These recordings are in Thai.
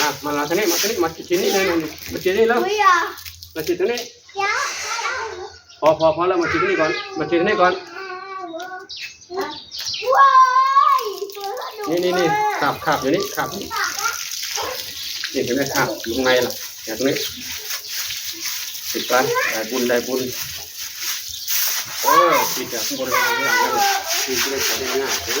อะมาลาทางนี้มาทางนี้มาชิ้นนี้เลยนะมาชิ้นนี้แล้วมาชิ้นตรงนี้พอพอพอแล้วมาชิ้นนี้ก่อนมาชิ้นนี้ก่อนนี่นี่นี่ขับขับอยู่นี่ขับนี่เห็นไหมขับอยู่ข้างในล่ะอย่างตรงนี้ติดไปได้บุญได้บุญเออติดจากข้างบนไปข้างล่างนั่นติดจะได้ใช้ได้ง่ายเห็นไหม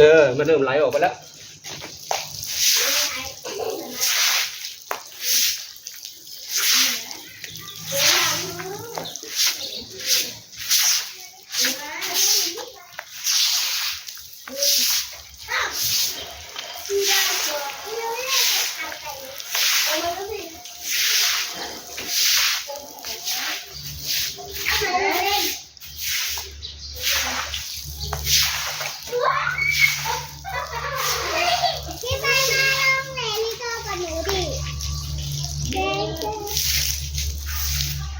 เออ มันเริ่มไหลออกไปแล้ว พี่ไปมาลงไหนลิโก้กับหนูดิเด็ก โ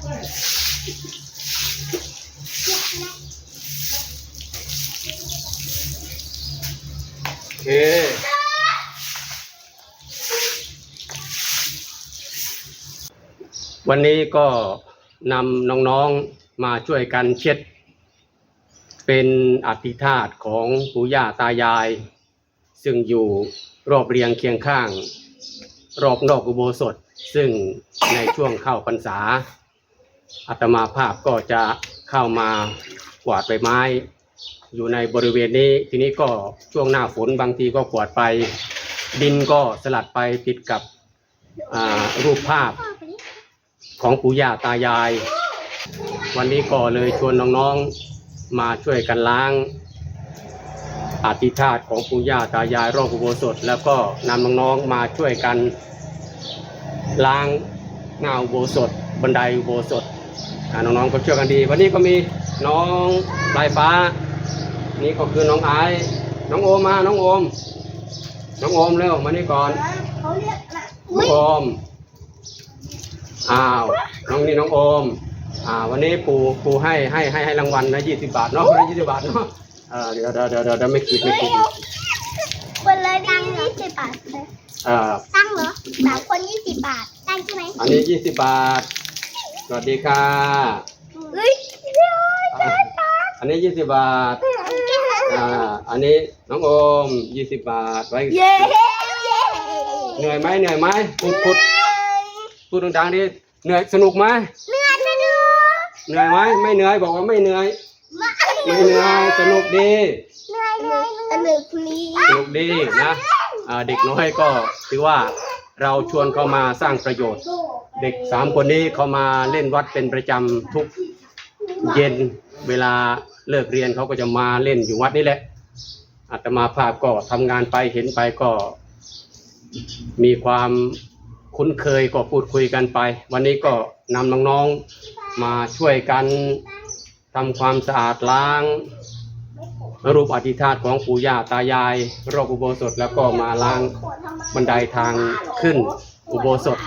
อเค วันนี้ก็นำน้องๆมาช่วยกันเช็ด เป็นอธิธาตของปู่ย่าตายาย ซึ่งอยู่รอบเรียงเคียงข้าง รอบนอกอุโบสถ ซึ่งในช่วงเข้าพรรษาอาตมาภาพก็จะเข้ามากวาดใบไม้ อยู่ในบริเวณนี้ทีนี้ก็ช่วงหน้าฝนบางทีก็กวาดไป ดินก็สลัดไปติดกับรูปภาพของปู่ย่าตายาย วันนี้ก็เลยชวนน้องๆมาช่วยกันล้างอาธิธาตของปู่ย่าตายายรอบอุโบสถ แล้วก็นำน้องๆมาช่วยกันล้างหน้าอุโบสถ บันไดอุโบสถน้องๆก็ช่วยกันดี วันนี้ก็มีน้องปลายฟ้า นี่ก็คือน้องไอซ์น้องโอมมา น้องโอม น้องโอมเร็วมานี่ก่อนเขาเรียกนะน้องโอม อ้าว น้องนี่น้องโอม อ่า วันนี้ปู่ปู่ให้ให้ให้ให้รางวัลนะยี่สิบบาทเนาะคนละยี่สิบบาทเนาะเออเดี๋ยวเดี๋ยวเดี๋ยวเดี๋ยวไม่คิดไม่คิดคนละดียี่สิบบาทเลยเออตั้งเหรอสามคนยี่สิบบาทตั้งใช่ไหมอันนี้ยี่สิบบาท สวัสดีค่ะเฮ้ยเดี๋ยวอะอันนี้ยี่สิบบาท อ่า อันนี้น้องโอมยี่สิบบาทไว้ เย้เย้เหนื่อยไหมเหนื่อยไหมพูดพูดพูดดังๆดิเหนื่อยสนุกไหมเหนื่อยจะดูเหนื่อยไหมไม่เหนื่อยบอกว่าไม่เหนื่อยไม่เหนื่อยสนุกดีเหนื่อยเหนื่อยสนุกนี้สนุกดีนะอ่าเด็กน้อยก็ถือว่าเราชวนเขามาสร้างประโยชน์ เด็กสามคนนี้เขามาเล่นวัดเป็นประจำทุกเย็นเวลา เลิกเรียนเขาก็จะมาเล่นอยู่วัดนี่แหละอาตมาภาพก็ทำงานไปเห็นไปก็ มีความคุ้นเคยก็พูดคุยกันไป วันนี้ก็นำน้องๆมาช่วยกันทำความสะอาดล้าง รูปอธิษฐานของปู่ย่าตายายรอบอุโบสถแล้วก็มาล้างบันไดทางขึ้นอุโบสถ